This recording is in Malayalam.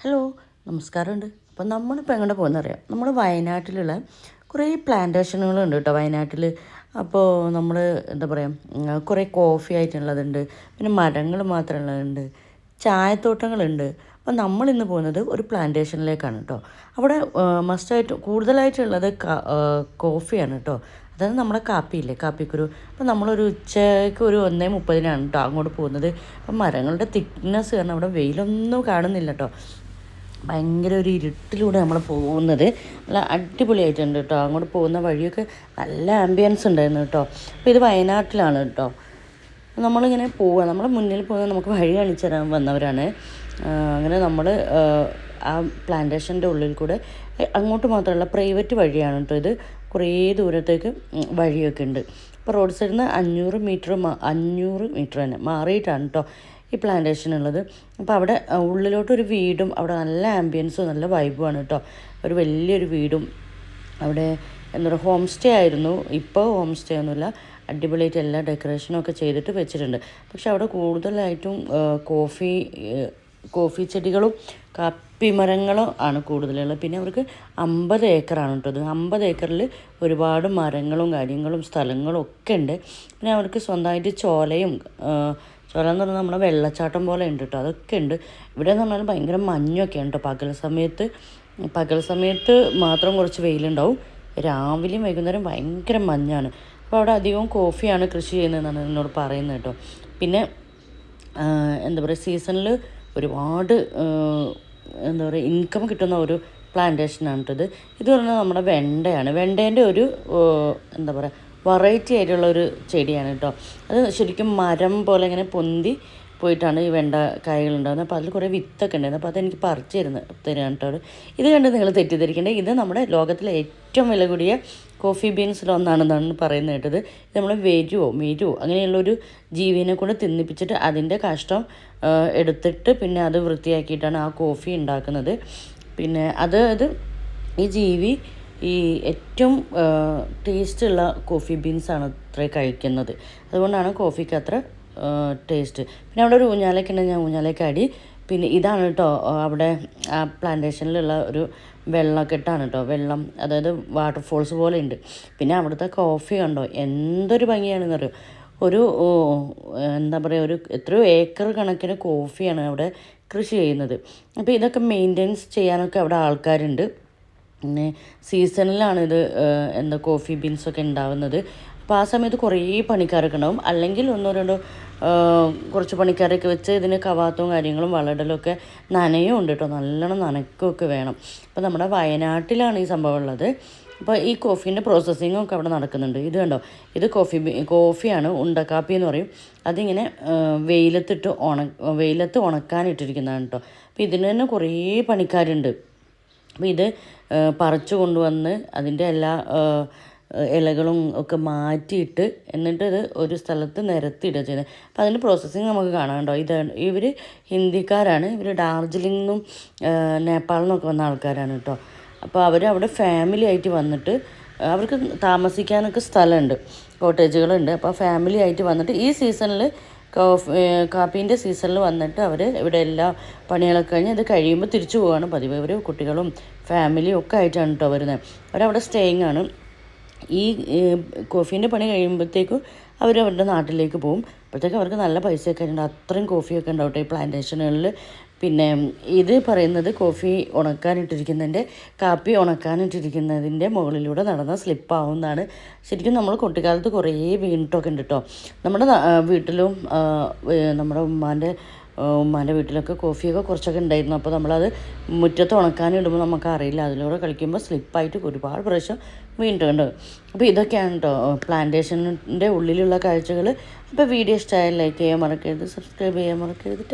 ഹലോ നമസ്കാരമുണ്ട്. അപ്പം നമ്മളിപ്പോൾ എങ്ങോട്ട് പോകുന്ന അറിയാം നമ്മൾ വയനാട്ടിലുള്ള കുറേ പ്ലാന്റേഷനുകളുണ്ട് കേട്ടോ വയനാട്ടിൽ അപ്പോൾ നമ്മൾ എന്താ പറയുക കുറേ കോഫി ആയിട്ടുള്ളതുണ്ട്. പിന്നെ മരങ്ങൾ മാത്രമുള്ളതുണ്ട്. ചായത്തോട്ടങ്ങളുണ്ട്. അപ്പം നമ്മളിന്ന് പോകുന്നത് ഒരു പ്ലാന്റേഷനിലേക്കാണ് കേട്ടോ. അവിടെ മസ്റ്റായിട്ട് കൂടുതലായിട്ടുള്ളത് കോഫിയാണ് കേട്ടോ. അതായത് നമ്മുടെ കാപ്പിയില്ലേ കാപ്പിക്കുരു. അപ്പം നമ്മളൊരു ഉച്ചയ്ക്ക് ഒരു ഒന്നേ മുപ്പതിനാണ് കേട്ടോ അങ്ങോട്ട് പോകുന്നത്. അപ്പം മരങ്ങളുടെ തിക്നെസ് കാരണം അവിടെ വെയിലൊന്നും കാണുന്നില്ല കേട്ടോ. ഭയങ്കര ഒരു ഇരുട്ടിലൂടെ നമ്മൾ പോകുന്നത്. നല്ല അടിപൊളിയായിട്ടുണ്ട് കേട്ടോ അങ്ങോട്ട് പോകുന്ന വഴിയൊക്കെ നല്ല ആംബിയൻസ് ഉണ്ടായിരുന്നു കേട്ടോ അപ്പോൾ ഇത് വയനാട്ടിലാണ് കേട്ടോ നമ്മളിങ്ങനെ പോവുക നമ്മുടെ മുന്നിൽ പോകുന്ന നമുക്ക് വഴി കാണിച്ചു തരാൻ വന്നവരാണ്. അങ്ങനെ നമ്മൾ ആ പ്ലാന്റേഷന്റെ ഉള്ളിൽ കൂടെ അങ്ങോട്ട് മാത്രമല്ല പ്രൈവറ്റ് വഴിയാണ് കേട്ടോ ഇത്. കുറേ ദൂരത്തേക്ക് വഴിയൊക്കെ ഉണ്ട്. അപ്പോൾ റോഡ് സൈഡിൽ നിന്ന് അഞ്ഞൂറ് മീറ്റർ അഞ്ഞൂറ് മീറ്റർ തന്നെ മാറിയിട്ടാണ് കേട്ടോ ഈ പ്ലാന്റേഷൻ ഉള്ളത്. അപ്പോൾ അവിടെ ഉള്ളിലോട്ടൊരു വീടും അവിടെ നല്ല ആംബിയൻസും നല്ല വൈബുമാണ് കേട്ടോ ഒരു വലിയൊരു വീടും അവിടെ എന്താ പറയുക ഹോം സ്റ്റേ ആയിരുന്നു. ഇപ്പോൾ ഹോം സ്റ്റേ ഒന്നുമില്ല. അടിപൊളിയായിട്ട് എല്ലാ ഡെക്കറേഷനും ഒക്കെ ചെയ്തിട്ട് വെച്ചിട്ടുണ്ട്. പക്ഷെ അവിടെ കൂടുതലായിട്ടും കോഫി കോഫി ചെടികളും കാപ്പി മരങ്ങളും ആണ് കൂടുതലുള്ളത്. പിന്നെ അവർക്ക് അമ്പത് ഏക്കറാണ് കേട്ടോ അത് അമ്പത് ഏക്കറിൽ ഒരുപാട് മരങ്ങളും കാര്യങ്ങളും സ്ഥലങ്ങളും ഒക്കെ ഉണ്ട്. പിന്നെ അവർക്ക് സ്വന്തമായിട്ട് ചോലയും ചോല എന്ന് പറഞ്ഞാൽ നമ്മുടെ വെള്ളച്ചാട്ടം പോലെ ഉണ്ട് കേട്ടോ അതൊക്കെ ഉണ്ട്. ഇവിടെ എന്ന് പറഞ്ഞാൽ ഭയങ്കര മഞ്ഞൊക്കെ ഉണ്ട് പകൽ സമയത്ത് പകൽ സമയത്ത് മാത്രം കുറച്ച് വെയിലുണ്ടാവും. രാവിലെയും വൈകുന്നേരം ഭയങ്കര മഞ്ഞാണ്. അപ്പോൾ അവിടെ അധികവും കോഫിയാണ് കൃഷി ചെയ്യുന്നതെന്നാണ് എന്നോട് പറയുന്നത് കേട്ടോ പിന്നെ എന്താ പറയുക സീസണിൽ ഒരുപാട് എന്താ പറയുക ഇൻകം കിട്ടുന്ന ഒരു പ്ലാന്റേഷനാണ് കേട്ടത് ഇത്. പറഞ്ഞാൽ നമ്മുടെ വെണ്ടയാണ്. വെണ്ടേന്റെ ഒരു എന്താ പറയുക വെറൈറ്റി ആയിട്ടുള്ള ഒരു ചെടിയാണ് കേട്ടോ. അത് ശരിക്കും മരം പോലെ ഇങ്ങനെ പൊന്തി പോയിട്ടാണ് ഈ വെണ്ട കായകൾ ഉണ്ടാകുന്നത്. അപ്പോൾ അതിൽ കുറേ വിത്തൊക്കെ ഉണ്ടായിരുന്നു. അപ്പോൾ അതെനിക്ക് പറിച്ച് തരുന്ന തരാണ് കേട്ടോ ഇത് കണ്ട് നിങ്ങൾ തെറ്റിദ്ധരിക്കേണ്ടത് ഇത് നമ്മുടെ ലോകത്തിലെ ഏറ്റവും വില കൂടിയ കോഫി ബീൻസിലൊന്നാണെന്നാണ് പറയുന്നത് കേട്ടത്. ഇത് നമ്മൾ വെരുവോ മെരുവോ അങ്ങനെയുള്ളൊരു ജീവിനെ കൊണ്ട് തിന്നിപ്പിച്ചിട്ട് അതിന്റെ കഷ്ടം എടുത്തിട്ട് പിന്നെ അത് വൃത്തിയാക്കിയിട്ടാണ് ആ കോഫി ഉണ്ടാക്കുന്നത്. പിന്നെ അത് അത് ഈ ജീവി ഈ ഏറ്റവും ടേസ്റ്റുള്ള കോഫി ബീൻസാണ് അത്ര കഴിക്കുന്നത്. അതുകൊണ്ടാണ് കോഫിക്ക് അത്ര ടേസ്റ്റ് പിന്നെ അവിടെ ഒരു ഊഞ്ഞാലൊക്കെ ഉണ്ടെങ്കിൽ ഞാൻ ഊഞ്ഞാലേക്ക് ആടി പിന്നെ ഇതാണ് കേട്ടോ അവിടെ ആ പ്ലാന്റേഷനിലുള്ള ഒരു വെള്ളക്കെട്ടാണ് കേട്ടോ വെള്ളം അതായത് വാട്ടർഫോൾസ് പോലെ ഉണ്ട്. പിന്നെ അവിടുത്തെ കോഫി കണ്ടോ എന്തൊരു ഭംഗിയാണെന്നറിയോ? ഒരു എന്താ പറയുക ഒരു എത്രയോ ഏക്കർ കണക്കിന് കോഫിയാണ് അവിടെ കൃഷി ചെയ്യുന്നത്. അപ്പോൾ ഇതൊക്കെ മെയിന്റെനൻസ് ചെയ്യാനൊക്കെ അവിടെ ആൾക്കാരുണ്ട്. പിന്നെ സീസണിലാണ് ഇത് എന്താ കോഫി ബീൻസൊക്കെ ഉണ്ടാവുന്നത്. അപ്പോൾ ആ സമയത്ത് കുറേ പണിക്കാരൊക്കെ ഉണ്ടാവും. അല്ലെങ്കിൽ ഒന്നോ രണ്ടോ കുറച്ച് പണിക്കാരൊക്കെ വെച്ച് ഇതിന് കവാത്തവും കാര്യങ്ങളും വളടലും ഒക്കെ നനയും ഉണ്ട് കേട്ടോ. നല്ലോണം നനക്കുമൊക്കെ വേണം. അപ്പോൾ നമ്മുടെ വയനാട്ടിലാണ് ഈ സംഭവം ഉള്ളത്. അപ്പോൾ ഈ കോഫീന്റെ പ്രോസസ്സിങ്ങും ഒക്കെ അവിടെ നടക്കുന്നുണ്ട്. ഇത് കണ്ടോ? ഇത് കോഫി കോഫിയാണ് ഉണ്ടക്കാപ്പി എന്ന് പറയും. അതിങ്ങനെ വെയിലത്തിട്ട് ഉണ വെയിലത്ത് ഉണക്കാനിട്ടിരിക്കുന്നതാണ് കേട്ടോ. അപ്പോൾ ഇതിന് തന്നെ കുറേ പണിക്കാരുണ്ട്. അപ്പോൾ ഇത് പറിച്ചു കൊണ്ടുവന്ന് അതിന്റെ എല്ലാ ഇലകളും ഒക്കെ മാറ്റിയിട്ട് എന്നിട്ട് ഇത് ഒരു സ്ഥലത്ത് നിരത്തിയിടുക ചെയ്യുന്നത് അപ്പോൾ അതിന്റെ പ്രോസസ്സിങ് നമുക്ക് കാണാം കേട്ടോ. ഇത് ഇവർ ഹിന്ദിക്കാരാണ്. ഇവർ ഡാർജിലിംഗ് നിന്നും നേപ്പാളിൽ നിന്നൊക്കെ വന്ന ആൾക്കാരാണ് കേട്ടോ. അപ്പോൾ അവർ അവിടെ ഫാമിലി ആയിട്ട് വന്നിട്ട് അവർക്ക് താമസിക്കാനൊക്കെ സ്ഥലമുണ്ട് കോട്ടേജുകളുണ്ട് അപ്പോൾ ഫാമിലി ആയിട്ട് വന്നിട്ട് ഈ സീസണിൽ കാപ്പീന്റെ സീസണിൽ വന്നിട്ട് അവർ ഇവിടെ എല്ലാ പണികളൊക്കെ കഴിഞ്ഞ് ഇത് കഴിയുമ്പോൾ തിരിച്ചു പോവുകയാണ് പതിവ് ഇവർ കുട്ടികളും ഫാമിലിയും ഒക്കെ ആയിട്ടാണ് കേട്ടോ വരുന്നത്. അവരവിടെ സ്റ്റേയിങ് ആണ്. ഈ കോഫീന്റെ പണി കഴിയുമ്പോഴത്തേക്കും അവർ അവരുടെ നാട്ടിലേക്ക് പോകും അപ്പോഴത്തേക്ക് അവർക്ക് നല്ല പൈസയൊക്കെ ഉണ്ട് അത്രയും കോഫിയൊക്കെ ഉണ്ടാവട്ടെ ഈ പ്ലാന്റേഷനുകളിൽ പിന്നെ ഇത് പറയുന്നത് കോഫി ഉണക്കാനിട്ടിരിക്കുന്നതിന്റെ കാപ്പി ഉണക്കാനിട്ടിരിക്കുന്നതിന്റെ മുകളിലൂടെ നടന്ന സ്ലിപ്പാവുന്നതാണ്. ശരിക്കും നമ്മൾ കുട്ടിക്കാലത്ത് കുറേ വീണിട്ടൊക്കെ ഉണ്ട് കേട്ടോ നമ്മുടെ വീട്ടിലും നമ്മുടെ ഉമ്മാന്റെ ഉമ്മാന്റെ വീട്ടിലൊക്കെ കോഫിയൊക്കെ കുറച്ചൊക്കെ ഉണ്ടായിരുന്നു. അപ്പോൾ നമ്മളത് മുറ്റത്ത് ഉണക്കാനിടുമ്പോൾ നമുക്ക് അറിയില്ല അതിലൂടെ കളിക്കുമ്പോൾ സ്ലിപ്പായിട്ട് ഒരുപാട് പ്രാവശ്യം വീണിട്ടുണ്ട്. അപ്പോൾ ഇതൊക്കെയാണ് കേട്ടോ പ്ലാന്റേഷന്റെ ഉള്ളിലുള്ള കാഴ്ചകൾ. അപ്പോൾ വീഡിയോ ഇഷ്ടമായാൽ ലൈക്ക് ചെയ്യാൻ മറക്കരുത് സബ്സ്ക്രൈബ് ചെയ്യാൻ മറക്കരുത്.